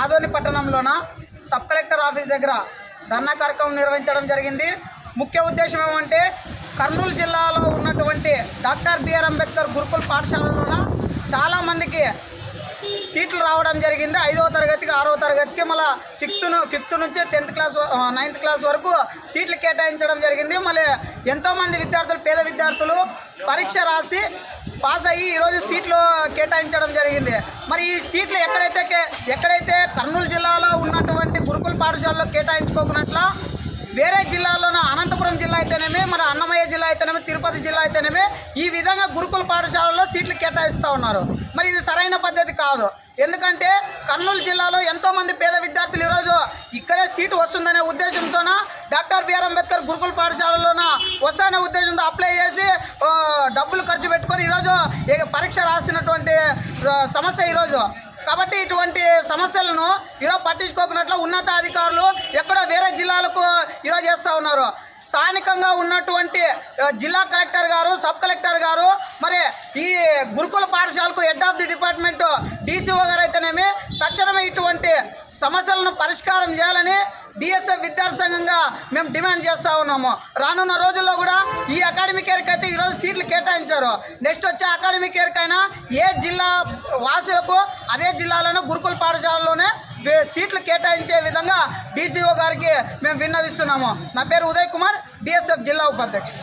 ఆదోని పట్టణంలోన sub collector office దగ్గర ధర్నా కార్యక్రమం నిర్వహించడం జరిగింది. ముఖ్య ఉద్దేశం ఏమంటే కర్నూలు జిల్లాలో ఉన్నటువంటి డాక్టర్ బిఆర్ అంబేద్కర్ గురుకుల పాఠశాలలోన చాలామందికి సీట్లు రావడం జరిగింది. ఐదవ తరగతికి ఆరవ తరగతికి మళ్ళీ సిక్స్త్ ఫిఫ్త్ నుంచి టెన్త్ క్లాస్ నైన్త్ క్లాస్ వరకు సీట్లు కేటాయించడం జరిగింది. మళ్ళీ ఎంతోమంది విద్యార్థులు పేద విద్యార్థులు పరీక్ష రాసి పాస్ అయ్యి ఈరోజు సీట్లు కేటాయించడం జరిగింది. మరి ఈ సీట్లు ఎక్కడైతే కే- ఎక్కడైతే కర్నూలు జిల్లాలో ఉన్నటువంటి గురుకుల పాఠశాలలో కేటాయించుకోకున్నట్ల వేరే జిల్లాలోన అనంతపురం జిల్లా అయితేనేమి మరి అన్నమయ్య జిల్లా అయితేనేమి తిరుపతి జిల్లా అయితేనేమి ఈ విధంగా గురుకుల పాఠశాలలో సీట్లు కేటాయిస్తూ ఉన్నారు. మరి ఇది సరైన పద్ధతి కాదు. ఎందుకంటే కర్నూలు జిల్లాలో ఎంతోమంది పేద విద్యార్థులు ఈరోజు ఇక్కడే సీటు వస్తుందనే ఉద్దేశంతోన డాక్టర్ బిఆర్ అంబేద్కర్ గురుకుల పాఠశాలలోన వస్తానే ఉద్దేశంతో అప్లై చేసి డబ్బులు ఖర్చు పెట్టుకొని ఈరోజు పరీక్ష రాసినటువంటి సమస్య ఈరోజు. కాబట్టి ఇటువంటి సమస్యలను ఈరోజు పట్టించుకోకున్నట్లు ఉన్నతాధికారులు ఎక్కడో వేరే జిల్లాలకు ఈరోజు చేస్తూ ఉన్నారు. స్థానికంగా ఉన్నటువంటి జిల్లా కలెక్టర్ గారు సబ్ కలెక్టర్ గారు మరి ఈ గురుకుల పాఠశాలకు head of the department DCO గారు అయితేనేమి తక్షణమే ఇటువంటి సమస్యలను పరిష్కారం చేయాలని డిఎస్ఎఫ్ విద్యార్థి సంఘంగా మేము డిమాండ్ చేస్తూ ఉన్నాము. రానున్న రోజుల్లో కూడా ఈ అకాడమిక్ ఇయర్కి అయితే ఈరోజు సీట్లు కేటాయించారు. నెక్స్ట్ వచ్చే అకాడమిక్ ఇయర్కి అయినా ఏ జిల్లా వాసులకు అదే జిల్లాలోనే గురుకుల పాఠశాలలోనే సీట్లు కేటాయించే విధంగా డీసీఓ గారికి మేము విన్నవిస్తున్నాము. నా పేరు ఉదయ్ కుమార్ డిఎస్ఎఫ్ జిల్లా ఉపాధ్యక్షుడు.